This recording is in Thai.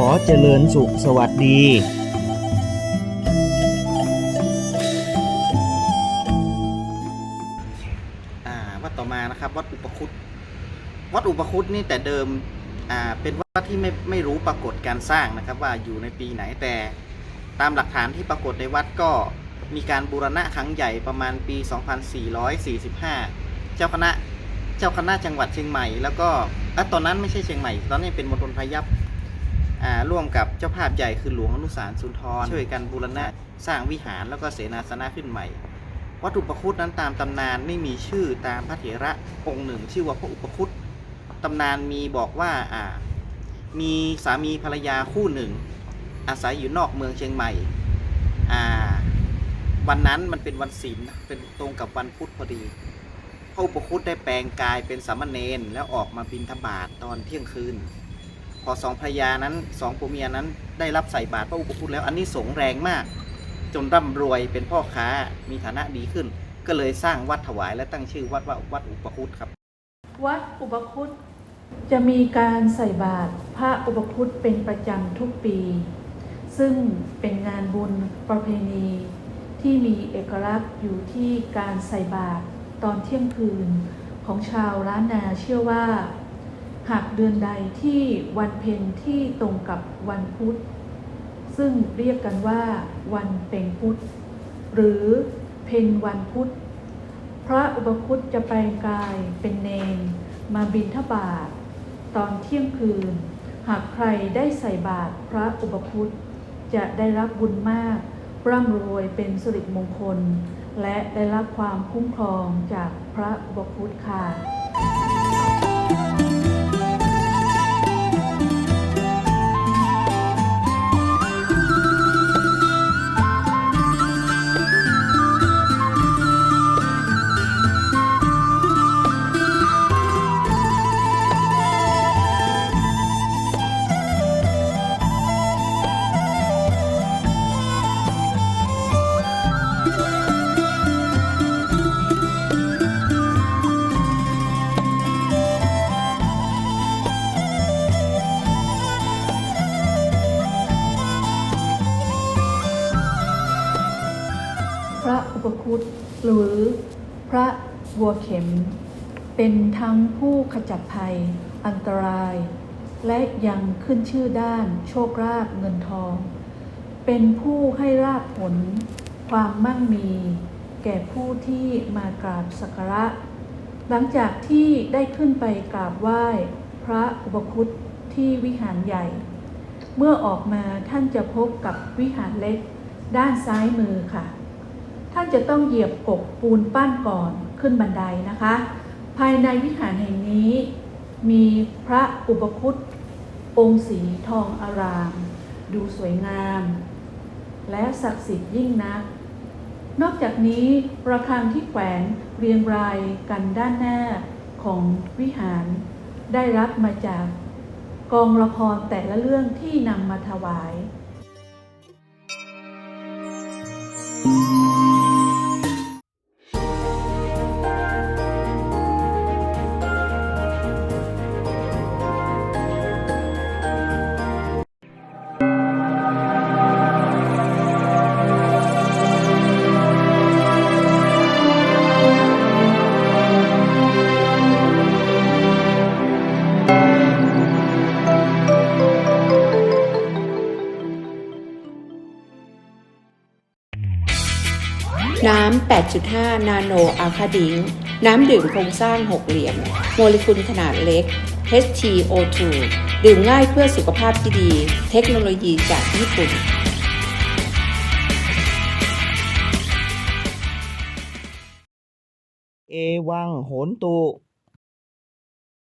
ขอเจริญสุขสวัสดี่าวัดต่อมานะครับ วัดอุปคุตวัดอุปคุตนี่แต่เดิมอ่าเป็นวัดที่ไม่ไม่รู้ปรากฏการสร้างนะครับ ว่าอยู่ในปีไหนแต่ตามหลักฐานที่ปรากฏในวัดก็มีการบูรณะครั้งใหญ่ประมาณปี 2445 เจ้าคณะ เจ้าคณะจังหวัดเชียงใหม่ แล้วก็อตอนนั้นไม่ใช่เชียงใหม่ ตอนนี้เป็นมณฑลพยัพอ่า ร่วมกับเจ้าภาพใหญ่คือหลวงอนุสารสุนทร ช่วยกันบูรณะสร้างวิหารแล้วก็เสนาสนะขึ้นใหม่ วัดอุประคุตนั้นตามตำนานไม่มีชื่อตามพระเถระองค์หนึ่ง ชื่อว่าพระอุปคุตตำนานมีบอกว่าอ่า มีสามีภรรยาคู่หนึ่ง อาศัยอยู่นอกเมืองเชียงใหม่อ่าวันนั้นมันเป็นวันศีลเป็นตรงกับวันพุธพอดีพระอุปคุตได้แปลงกายเป็นสามเณรแล้วออกมาบินทบาทตอนเที่ยงคืน พอสองภรรยานั้นสองผัวเมียนั้นได้รับใส่บาตรพระอุปคุตแล้วอันนี้สงแรงมาก จนร่ำรวยเป็นพ่อค้ามีฐานะดีขึ้น ก็เลยสร้างวัดถวายและตั้งชื่อวัดว่าวัดอุปคุตครับ วัดอุปคุตจะมีการใส่บาตรพระอุปคุตเป็นประจำทุกปี ซึ่งเป็นงานบุญประเพณีที่มีเอกลักษณ์อยู่ที่การใส่บาตรตอนเที่ยงคืนของชาวล้านนาเชื่อว่า หากเดือนใดที่วันเพ็ญที่ตรงกับวันพุธ ซึ่งเรียกกันว่า วันเพ็ญพุธ หรือเพ็ญวันพุธ พระอุปคุตจะแปลงกายเป็นเนน มาบินทบาทตอนเที่ยงคืน หากใครได้ใส่บาตรพระอุปคุตจะได้รับบุญมากร่ำรวยเป็นสิริมงคล และได้รับความคุ้มครองจากพระอุปคุตค่ะ ตหรือพระวัวเข็ม เป็นทั้งผู้ขจัดภัย อันตราย และยังขึ้นชื่อด้านโชคลาภเงินทอง เป็นผู้ให้ราบผล ความมั่งมี แก่ผู้ที่มากราบสักการะ หลังจากที่ได้ขึ้นไปกราบไหว้ พระอุปคุตที่วิหารใหญ่ เมื่อออกมาท่านจะพบกับวิหารเล็กด้านซ้ายมือค่ะ ท่านจะต้องเหยียบกบปูนปั้นก่อนขึ้นบันไดนะคะ ภายในวิหารแห่งนี้ มีพระอุปคุตองค์สีทองอาราม ดูสวยงาม และศักดิ์สิทธิ์ยิ่งนัก นอกจากนี้ระฆังที่แขวนเรียงรายกันด้านหน้าของวิหาร ได้รับมาจากกองละครแต่ละเรื่องที่นำมาถวาย น้ำ 8.5 นาโนอัลคาดิงน้ำดื่มโครงสร้าง 6 เหลี่ยม โมเลกุลขนาดเล็ก HTO2 ดื่มง่ายเพื่อสุขภาพที่ดี เทคโนโลยีจากญี่ปุ่นเอวังโหนตุ